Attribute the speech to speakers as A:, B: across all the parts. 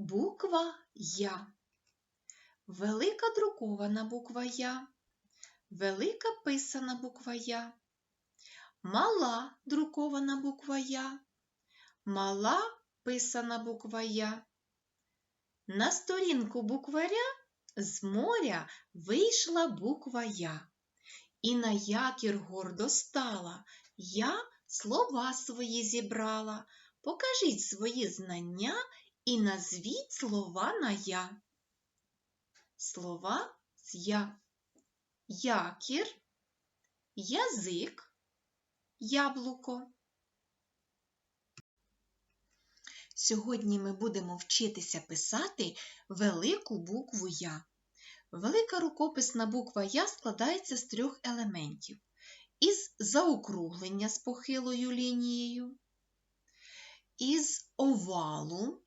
A: Буква Я. Велика друкована буква Я. Велика писана буква Я. Мала друкована буква Я. Мала писана буква Я. На сторінку букваря з моря вийшла буква Я. І на якір гордо стала. Я слова свої зібрала. Покажіть свої знання і назвіть слова на я. Слова з я. Якір, язик, яблуко. Сьогодні ми будемо вчитися писати велику букву Я. Велика рукописна буква Я складається з трьох елементів. Із заокруглення з похилою лінією, із овалу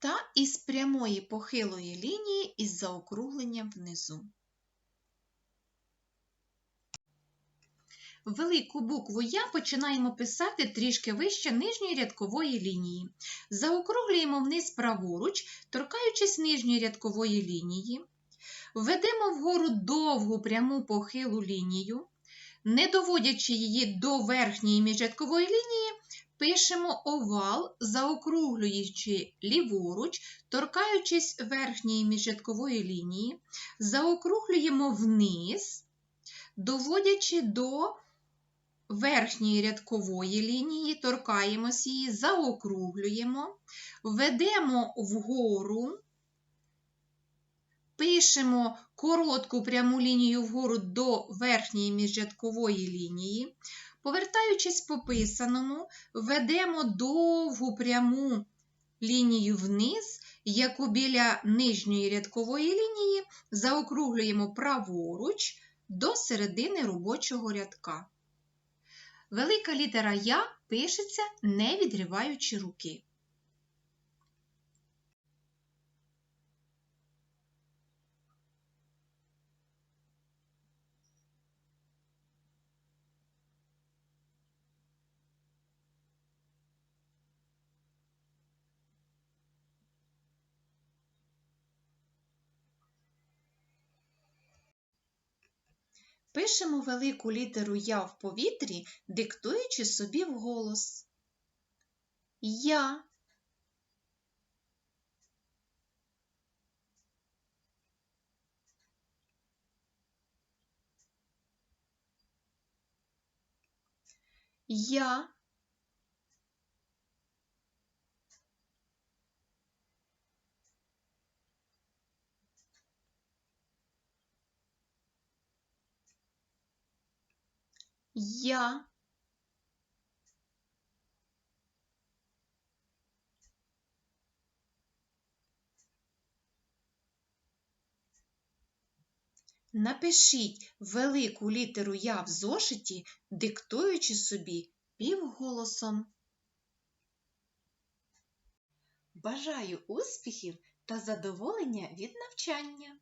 A: та із прямої похилої лінії із заокругленням внизу. Велику букву Я починаємо писати трішки вище нижньої рядкової лінії. Заокруглюємо вниз праворуч, торкаючись нижньої рядкової лінії. Введемо вгору довгу пряму похилу лінію, не доводячи її до верхньої міжрядкової лінії, пишемо овал, заокруглюючи ліворуч, торкаючись верхньої міжрядкової лінії, заокруглюємо вниз, доводячи до верхньої рядкової лінії, торкаємось її, заокруглюємо, ведемо вгору. Пишемо коротку пряму лінію вгору до верхньої міжрядкової лінії. Повертаючись по писаному, ведемо довгу пряму лінію вниз, яку біля нижньої рядкової лінії заокруглюємо праворуч до середини робочого рядка. Велика літера Я пишеться, не відриваючи руки. Пишемо велику літеру Я в повітрі, диктуючи собі вголос. Я. Я. Я. Напишіть велику літеру Я в зошиті, диктуючи собі півголосом. Бажаю успіхів та задоволення від навчання!